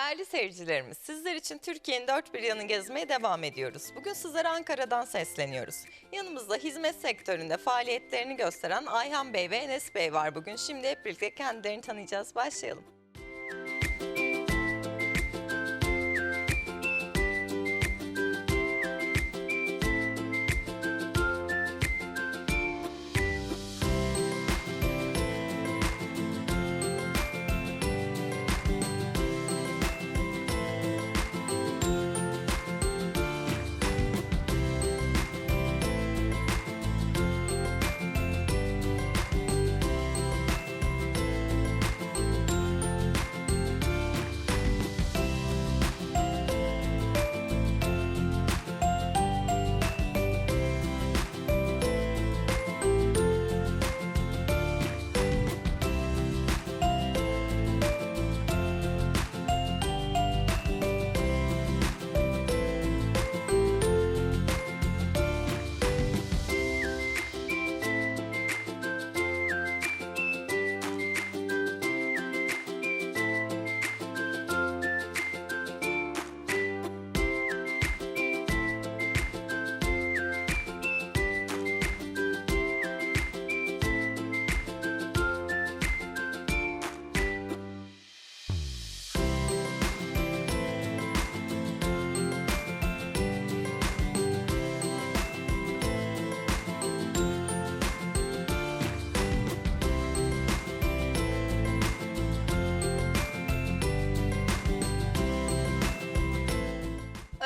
Değerli seyircilerimiz, sizler için Türkiye'nin dört bir yanı gezmeye devam ediyoruz. Bugün sizlere Ankara'dan sesleniyoruz. Yanımızda hizmet sektöründe faaliyetlerini gösteren Ayhan Bey ve Enes Bey var bugün. Şimdi hep birlikte kendilerini tanıyacağız. Başlayalım.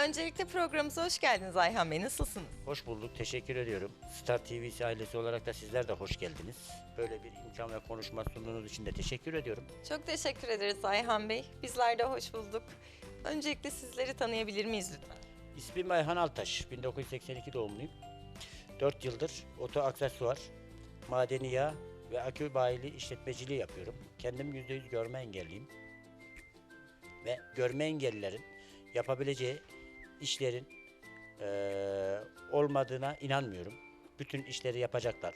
Öncelikle programımıza hoş geldiniz Ayhan Bey. Nasılsınız? Hoş bulduk, teşekkür ediyorum. Star TV'si ailesi olarak da sizler de hoş geldiniz. Böyle bir imkan ve konuşma sunduğunuz için de teşekkür ediyorum. Çok teşekkür ederiz Ayhan Bey. Bizler de hoş bulduk. Öncelikle sizleri tanıyabilir miyiz lütfen? İsmim Ayhan Altaş, 1982 doğumluyum. 4 yıldır oto aksesuar, madeni yağ ve akü bayili işletmeciliği yapıyorum. Kendim %100 görme engelliyim. Ve görme engellilerin yapabileceği işlerin eee, olmadığına inanmıyorum. Bütün işleri yapacaklar.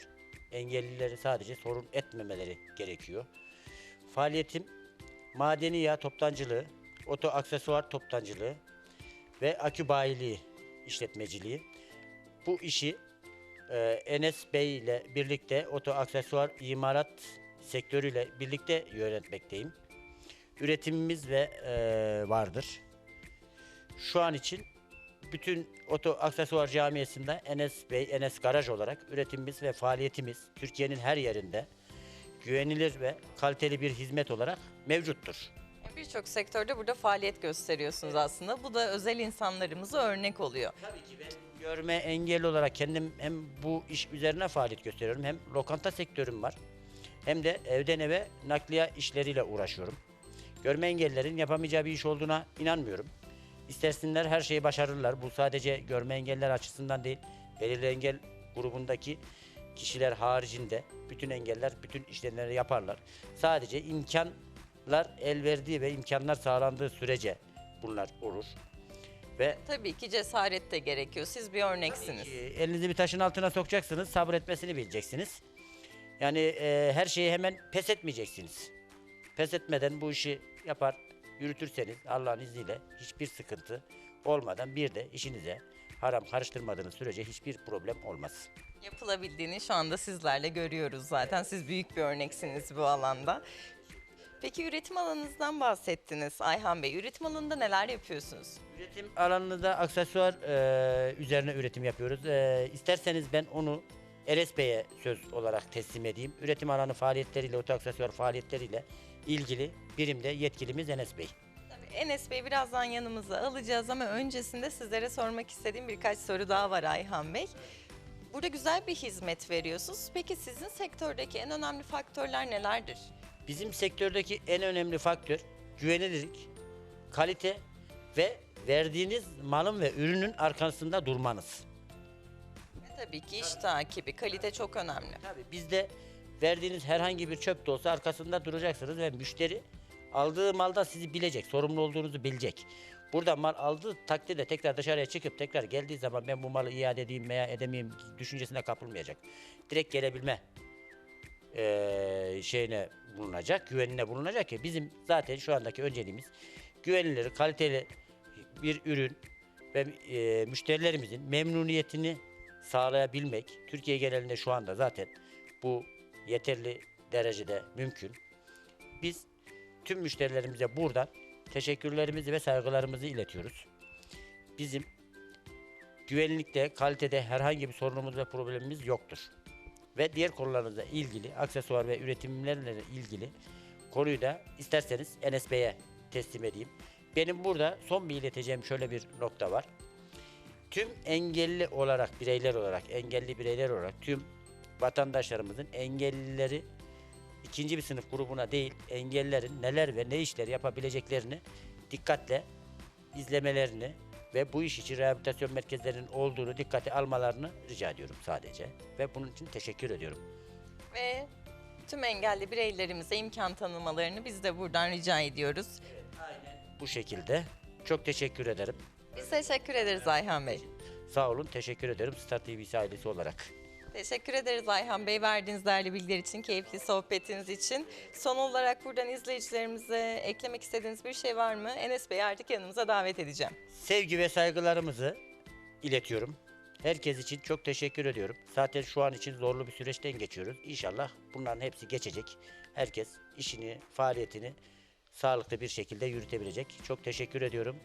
Engellileri sadece sorun etmemeleri gerekiyor. Faaliyetim madeni yağ toptancılığı, oto aksesuar toptancılığı ve akü bayiliği işletmeciliği. Bu işi e, Enes Bey ile birlikte oto aksesuar imalat sektörüyle birlikte yönetmekteyim. Üretimimiz ve e, vardır. Şu an için bütün oto aksesuar camiasında Enes Bey, Enes Garaj olarak üretimimiz ve faaliyetimiz Türkiye'nin her yerinde güvenilir ve kaliteli bir hizmet olarak mevcuttur. Birçok sektörde burada faaliyet gösteriyorsunuz aslında. Bu da özel insanlarımıza örnek oluyor. Tabii ki ben görme engelli olarak kendim hem bu iş üzerine faaliyet gösteriyorum hem lokanta sektörüm var hem de evden eve nakliye işleriyle uğraşıyorum. Görme engellilerin yapamayacağı bir iş olduğuna inanmıyorum. İstersinler her şeyi başarırlar. Bu sadece görme engelliler açısından değil, belirli engel grubundaki kişiler haricinde bütün engeller bütün işlemleri yaparlar. Sadece imkanlar el verdiği ve imkanlar sağlandığı sürece bunlar olur. Ve Tabii ki cesaret de gerekiyor. Siz bir örneksiniz. Elinizi bir taşın altına sokacaksınız, sabretmesini bileceksiniz. Yani e, her şeyi hemen pes etmeyeceksiniz. Pes etmeden bu işi yapar, yürütürseniz Allah'ın izniyle hiçbir sıkıntı olmadan bir de işinize haram karıştırmadığınız sürece hiçbir problem olmaz. Yapılabildiğini şu anda sizlerle görüyoruz zaten. Siz büyük bir örneksiniz bu alanda. Peki üretim alanınızdan bahsettiniz Ayhan Bey. Üretim alanında neler yapıyorsunuz? Üretim alanında aksesuar e, üzerine üretim yapıyoruz. E, isterseniz ben onu Eres Bey'e söz olarak teslim edeyim. Üretim alanı faaliyetleriyle, oto aksesuar faaliyetleriyle ilgili birimde yetkilimiz Enes Bey. Tabii Enes Bey birazdan yanımıza alacağız ama öncesinde sizlere sormak istediğim birkaç soru daha var Ayhan Bey. Burada güzel bir hizmet veriyorsunuz. Peki sizin sektördeki en önemli faktörler nelerdir? Bizim sektördeki en önemli faktör güvenilirlik, kalite ve verdiğiniz malın ve ürünün arkasında durmanız. Tabii ki iş takibi, kalite çok önemli. Tabii bizde verdiğiniz herhangi bir çöp de olsa arkasında duracaksınız ve müşteri aldığı malda sizi bilecek, sorumlu olduğunuzu bilecek. Burada mal aldığı takdirde tekrar dışarıya çıkıp tekrar geldiği zaman ben bu malı iade edeyim veya edemeyeyim düşüncesine kapılmayacak. Direkt gelebilme eee, şeyine bulunacak, güvenine bulunacak ki bizim zaten şu andaki önceliğimiz güvenilir, kaliteli bir ürün ve e, müşterilerimizin memnuniyetini sağlayabilmek Türkiye genelinde şu anda zaten bu yeterli derecede mümkün. Biz tüm müşterilerimize buradan teşekkürlerimizi ve saygılarımızı iletiyoruz. Bizim güvenlikte, kalitede herhangi bir sorunumuz ve problemimiz yoktur. Ve diğer konularınızla ilgili, aksesuar ve üretimlerle ilgili konuyu da isterseniz Enes Bey'e teslim edeyim. Benim burada son bir ileteceğim şöyle bir nokta var. Tüm engelli olarak, bireyler olarak, engelli bireyler olarak tüm vatandaşlarımızın engellileri ikinci bir sınıf grubuna değil, engellilerin neler ve ne işler yapabileceklerini dikkatle izlemelerini ve bu iş için rehabilitasyon merkezlerinin olduğunu dikkate almalarını rica ediyorum sadece. Ve bunun için teşekkür ediyorum. Ve tüm engelli bireylerimize imkan tanımalarını biz de buradan rica ediyoruz. Bu şekilde çok teşekkür ederim. Biz teşekkür ederiz Ayhan Bey. Sağ olun, teşekkür ederim Star TV'si ailesi olarak. Teşekkür ederiz Ayhan Bey verdiğiniz değerli bilgiler için, keyifli sohbetiniz için. Son olarak buradan izleyicilerimize eklemek istediğiniz bir şey var mı? Enes Bey'i artık yanımıza davet edeceğim. Sevgi ve saygılarımızı iletiyorum. Herkes için çok teşekkür ediyorum. Zaten şu an için zorlu bir süreçten geçiyoruz. İnşallah bunların hepsi geçecek. Herkes işini, faaliyetini sağlıklı bir şekilde yürütebilecek. Çok teşekkür ediyorum.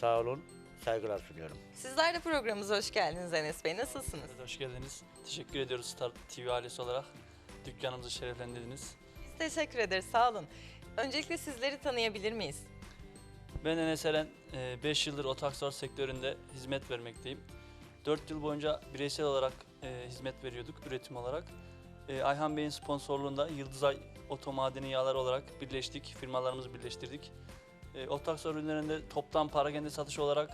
Sağ olun, saygılar sunuyorum. Sizler de programımıza hoş geldiniz Enes Bey. Nasılsınız? Evet, hoş geldiniz. Teşekkür ediyoruz Star TV ailesi olarak. Dükkanımızı şereflendirdiniz. Biz teşekkür ederiz, sağ olun. Öncelikle sizleri tanıyabilir miyiz? Ben Enes Eren, 5 yıldır otoaksor sektöründe hizmet vermekteyim. 4 yıl boyunca bireysel olarak e, hizmet veriyorduk, üretim olarak. E, Ayhan Bey'in sponsorluğunda Yıldızay Oto Madeni Yağlar olarak birleştik, firmalarımızı birleştirdik. E, otoaksor ürünlerinde toptan parakende satışı olarak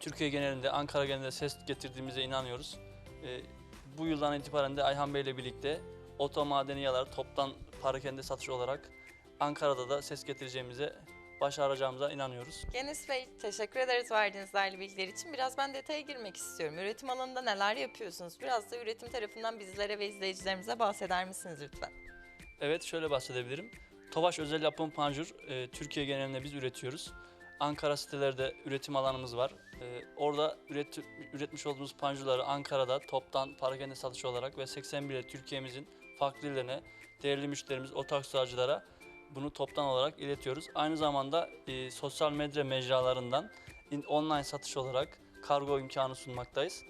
Türkiye genelinde, Ankara genelinde ses getirdiğimize inanıyoruz. E, bu yıldan itibaren de Ayhan Bey ile birlikte oto madeni yağlar toptan parakende satışı olarak Ankara'da da ses getireceğimize, başaracağımıza inanıyoruz. Enes Bey, teşekkür ederiz verdiğiniz değerli bilgiler için. Biraz ben detaya girmek istiyorum. Üretim alanında neler yapıyorsunuz? Biraz da üretim tarafından bizlere ve izleyicilerimize bahseder misiniz lütfen? Evet şöyle bahsedebilirim. Tovaş özel yapım panjur e, Türkiye genelinde biz üretiyoruz. Ankara sitelerde üretim alanımız var. E, orada üret, üretmiş olduğumuz panjurları Ankara'da toptan parakende satışı olarak ve 81 ile Türkiye'mizin farklı illerine değerli müşterimiz otaksarcılara bunu toptan olarak iletiyoruz. Aynı zamanda e, sosyal medya mecralarından in- online satış olarak kargo imkanı sunmaktayız.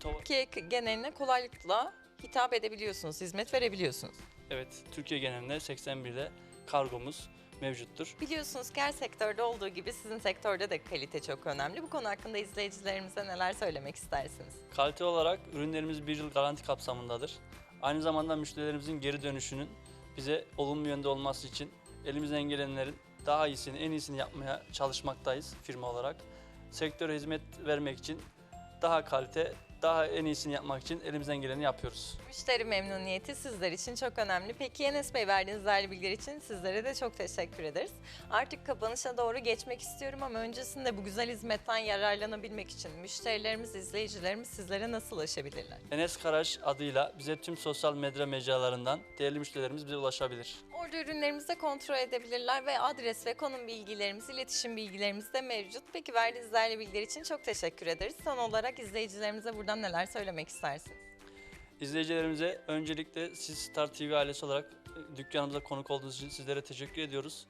Tova- Türkiye geneline kolaylıkla hitap edebiliyorsunuz, hizmet verebiliyorsunuz. evet Türkiye genelinde 81'de kargomuz mevcuttur. Biliyorsunuz ki her sektörde olduğu gibi sizin sektörde de kalite çok önemli. Bu konu hakkında izleyicilerimize neler söylemek istersiniz? Kalite olarak ürünlerimiz bir yıl garanti kapsamındadır. Aynı zamanda müşterilerimizin geri dönüşünün bize olumlu yönde olması için elimizden gelenlerin daha iyisini, en iyisini yapmaya çalışmaktayız firma olarak. Sektöre hizmet vermek için daha kalite, daha en iyisini yapmak için elimizden geleni yapıyoruz. Müşteri memnuniyeti sizler için çok önemli. Peki Enes Bey verdiğiniz değerli bilgiler için sizlere de çok teşekkür ederiz. Artık kapanışa doğru geçmek istiyorum ama öncesinde bu güzel hizmetten yararlanabilmek için müşterilerimiz, izleyicilerimiz sizlere nasıl ulaşabilirler? Enes Karaş adıyla bize tüm sosyal medya mecralarından değerli müşterilerimiz bize ulaşabilir. Orada ürünlerimizi kontrol edebilirler ve adres ve konum bilgilerimiz, iletişim bilgilerimiz de mevcut. Peki verdiğiniz değerli bilgiler için çok teşekkür ederiz. Son olarak izleyicilerimize buradan neler söylemek istersiniz? İzleyicilerimize öncelikle siz Star TV ailesi olarak e, dükkanımıza konuk olduğunuz için sizlere teşekkür ediyoruz.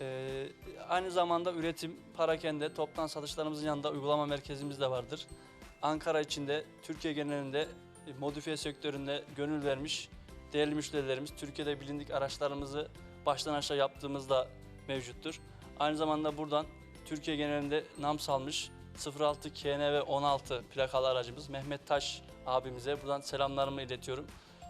Ee, aynı zamanda üretim, parakende, toptan satışlarımızın yanında uygulama merkezimiz de vardır. Ankara içinde, Türkiye genelinde e, modifiye sektöründe gönül vermiş değerli müşterilerimiz Türkiye'de bilindik araçlarımızı baştan aşağı yaptığımızda mevcuttur. Aynı zamanda buradan Türkiye genelinde nam salmış 06 KNV 16 plakalı aracımız Mehmet Taş abimize buradan selamlarımı iletiyorum.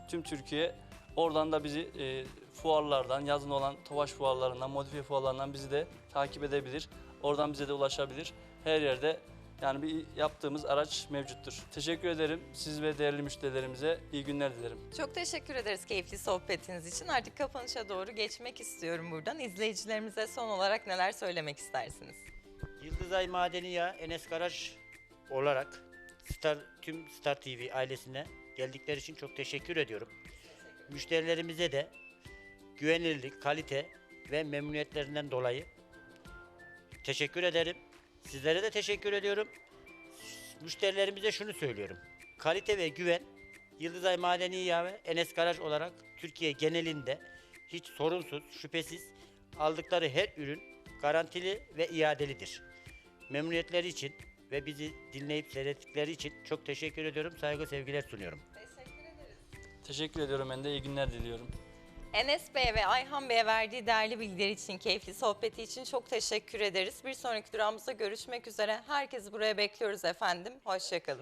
Tüm Türkiye oradan da bizi e, fuarlardan, yazın olan Tovaş fuarlarından, modifiye fuarlarından bizi de takip edebilir. Oradan bize de ulaşabilir. Her yerde yani bir yaptığımız araç mevcuttur. Teşekkür ederim. Siz ve değerli müşterilerimize iyi günler dilerim. Çok teşekkür ederiz keyifli sohbetiniz için. Artık kapanışa doğru geçmek istiyorum buradan. İzleyicilerimize son olarak neler söylemek istersiniz? Yıldızay Madeni Yağı Enes Karaş olarak Star, tüm Star TV ailesine geldikleri için çok teşekkür ediyorum. Müşterilerimize de güvenilirlik, kalite ve memnuniyetlerinden dolayı teşekkür ederim. Sizlere de teşekkür ediyorum. Müşterilerimize şunu söylüyorum. Kalite ve güven Yıldızay Madeni Yağ ve Enes Garaj olarak Türkiye genelinde hiç sorunsuz, şüphesiz aldıkları her ürün garantili ve iadelidir. Memnuniyetleri için ve bizi dinleyip seyrettikleri için çok teşekkür ediyorum. Saygı sevgiler sunuyorum. Teşekkür ederiz. Teşekkür ediyorum ben de iyi günler diliyorum. Enes Bey ve Ayhan Bey'e verdiği değerli bilgiler için, keyifli sohbeti için çok teşekkür ederiz. Bir sonraki durağımızda görüşmek üzere. Herkesi buraya bekliyoruz efendim. Hoşçakalın.